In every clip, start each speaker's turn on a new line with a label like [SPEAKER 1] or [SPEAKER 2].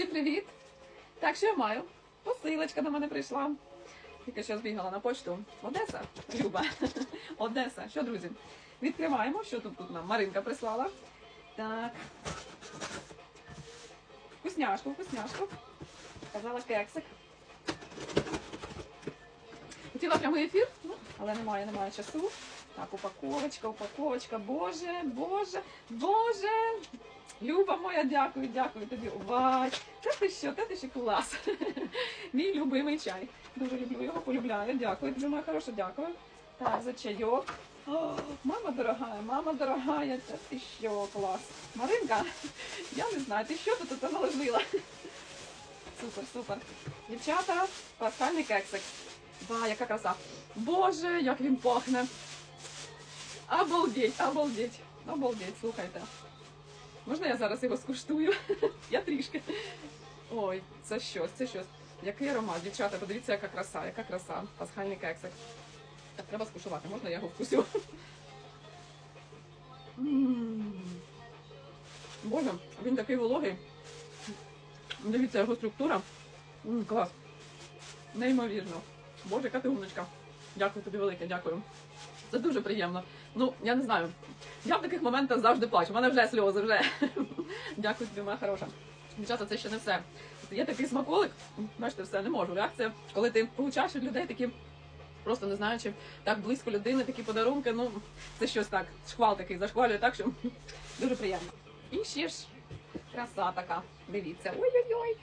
[SPEAKER 1] Нарешті привіт! Так, що я маю? Посилочка до мене прийшла. Тільки що збігала на почту. Одеса, Люба. Одеса. Що, друзі? Відкриваємо, що тут, тут нам Маринка прислала. Так. Вкусняшку, вкусняшку. Казала кексик. Хотіла прямий ефір, ну, але немає, немає часу. Так, упаковочка, упаковочка. Боже, Боже, Боже. Люба моя, дякую, дякую тобі. Вай, та ти що, та ти що клас. Мій любимий чай. Дуже люблю його, полюбляю. Дякую тобі, моя хороша, дякую. Так, за чайок. О, мама дорогая, мама дорогая, та ти що, клас. Маринка, я не знаю, ти що тут наложила? Супер, супер. Дівчата, пасхальний кексик. Ба, яка краса. Боже, як він пахне. Обалдеть, обалдеть, обалдеть, слухайте. Можна я зараз його скуштую? я трішки. Ой, це щось, це щось. Який аромат, дівчата, подивіться, яка краса, яка краса. Пасхальний кексик. Так, треба скуштувати, можна я його вкусю? Боже, він такий вологий. Дивіться його структура. М, клас. Неймовірно. Боже, яка ти умничка. Дякую тобі велике, дякую. Це дуже приємно. Ну, я не знаю. Я в таких моментах завжди плачу. У мене вже сльози, вже. Дякую тобі, моя хороша. Дівчата, це ще не все. Є такий смаколик, бачите, все, не можу. Реакція, коли ти получаєш від людей такі, просто не знаючи, так близько людини, такі подарунки, ну, це щось так, шквал такий зашквалює так, що дуже приємно. І ще ж краса така. Дивіться. Ой-ой-ой.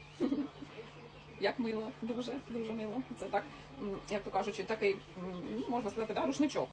[SPEAKER 1] Як мило, дуже, дуже мило. Це так, як то кажучи, такий, можна сказати, да, рушничок.